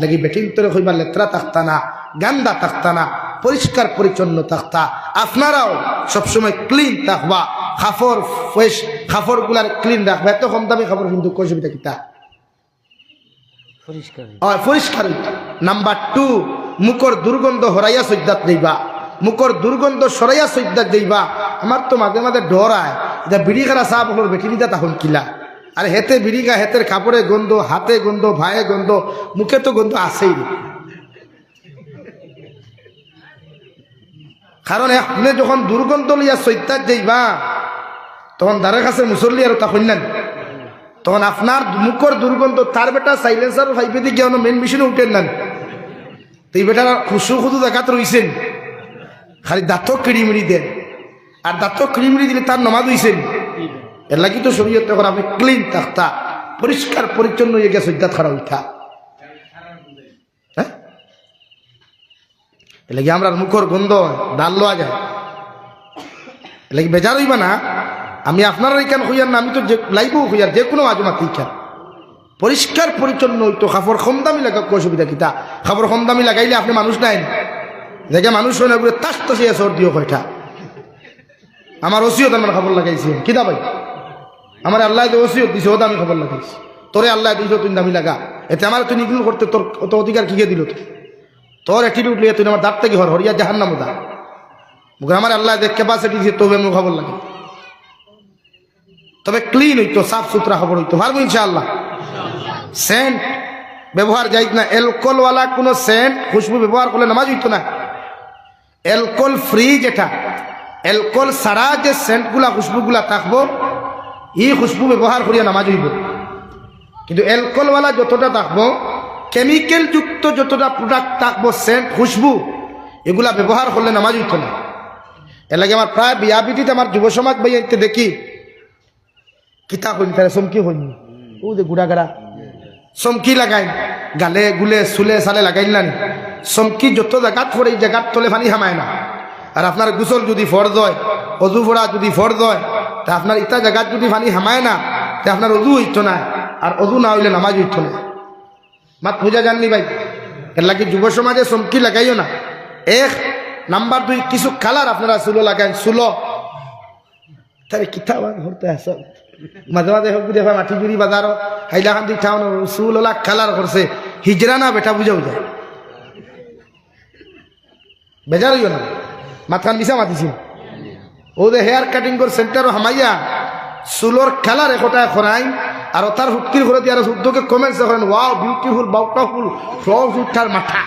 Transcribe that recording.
লাগি বেটিং তোরে হইবা লেত্রা থাকতা না গান্দা থাকতা না পরিষ্কার পরিচ্ছন্ন থাকতা আপনারাও সবসময় ক্লিন থাকবা খাফর ফ্রেশ খাফরগুলার ক্লিন রাখবা। এত কম দামি খাবার কিন্তু কসবিতা কিতা? পরিষ্কার পরিষ্কার নাম্বার টু মুখর দুর্গন্ধ হরাইয়া সজ্জাত দেইবা মুখর দুর্গন্ধ সরাইয়া সজ্জাত দেইবা আমার তো মাঝে মাঝে ডর আয় বিড়ি খারা হলোর বেটি নিতা তখন কিলা। আর হেতে বিড়ি গা হেতের কাপড়ে গন্ধ, হাতে গন্ধ, ভায়ে গন্ধ, মুখে তো গন্ধ আসেই কারণ আপনি যখন দুর্গন্ধ লইয়া সৈত্যাত যাইবা, তখন দ্বারের কাছে মুসল্লি আর তা হইলেন তখন আপনার মুখর দুর্গন্ধ, তার বেটা সাইলেন্সার ফাইভে দিয়ে গিয়ে মেন মেশিনে উঠেন নেন তো এই বেটার খুশু খুদু দেখাত রইছেন। খালি দাঁত কিড়িমিড়ি দেন। আর দাঁতক কিড়িমিড়ি দিলে তার নমাজ হইছেন। এর লাগি তো শরীয়ত তখন আপনি ক্লিন থাকতা, পরিষ্কার, পরিচ্ছন্ন হয়ে গেছে সজ্জাত খারাপ উঠা হ্যাঁ? এর লাগি আমরা মুখর গন্ধ ডাল লওয়া যায়। এর লাগি বেজার হইবা না। আমি আপনার কেন হইয়ার না, আমি তো যে লাইবও হইয়ার যে কোনো আজমাতি কেন। পরিষ্কার, পরিচ্ছন্ন হইতো খাবার কম দামি লাগা অসুবিধা কিতা? খাবার কম দামি লাগাইলে আপনি মানুষ নাই। দেখে মানুষ হয় না তাস তাসিয়া সর্দিও কয়টা। আমার ওসিয়ত আমার খবর লাগাইছি। কিতা ভাই? আমার আল্লাহ যে ওসিয়ত দিছে, ওটা আমি খবর লাগাইছি। তোরে আল্লাহ দিছ তুই দামি লাগা এতে আমার তুই নিগুল করতে, তোর অত অধিকার কিকে দিল তুই তোর অ্যাটিটিউড লিয়ে তুই আমার দাঁত থেকে হর, হরিয়া জাহান নাম দা আমার আল্লাহ দেখ ক্যাপাসিটি দিছে তবে আমি খবর লাগে তবে ক্লিন হইতো, সাফ সুতরা খবর হইতো। পারব ইনশাআল্লাহ? সেন্ট ব্যবহার যাই না। অ্যালকোহলওয়ালা কোনো সেন্ট খুশবু ব্যবহার করলে নামাজ হইতো না। অ্যালকোহল ফ্রি যেটা। অ্যালকোহল ছাড়া যে সেন্টগুলা, খুশবুগুলা থাকব ই খুশবু ব্যবহার করিয়া নামাজ হইব কিন্তু অ্যালকোহলওয়ালা যতটা থাকব কেমিক্যাল যুক্ত যতটা প্রোডাক্ট থাকব সেন্ট খুশবু এগুলা ব্যবহার করলে নামাজ হইতো না। এর লাগে আমার প্রায় বিয়া বিটিতে আমার যুব সমাজ বাইতে দেখি, কিতা হইনি তারা চমকি হইনি ও যে গুড়াগাড়া চমকি লাগাই, গালে গুলে, চুলে, চালে লাগাই না চমকি যত জায়গাত পড়ে এই জায়গাত তলে পানি হামায় না। আর আপনার গোসল যদি ফর্দ হয়, অজু ফোড়া যদি ফর্দ হয় তা আপনার ইটা জায়গাত যদি পানি হামায় না, তা আপনার অজু হইতো না, আর অজু না হইলে নামাজ হইতো না। মাত পূজা জাননি ভাই? এর লাগে যুব সমাজে চমকি লাগাইও না। এক, নাম্বার দুই, কিছু কালার আপনারা চুলো লাগান, চুলো। তারে কিতা ঘুরতে আস মাঝে মাঝে হোক বুঝে মাটি জুড়ি বাজারও হাইলাকান্দি টাউন, চুল ওলা কালার করছে হিজরা না বেটা বুঝাও যায় বেজার হইও না? মাথান মিশা মাতিছি। ও হেয়ার কাটিং করে সেন্টারও হামাইয়া। চুলোর খেলার একটা খরাই আর তার হুটকির ঘরে দিয়ে আর শুদ্ধকে কমেন্টস ওয়াও বিউটিফুল বাউটাফুল ফ্লস উঠার মাথা।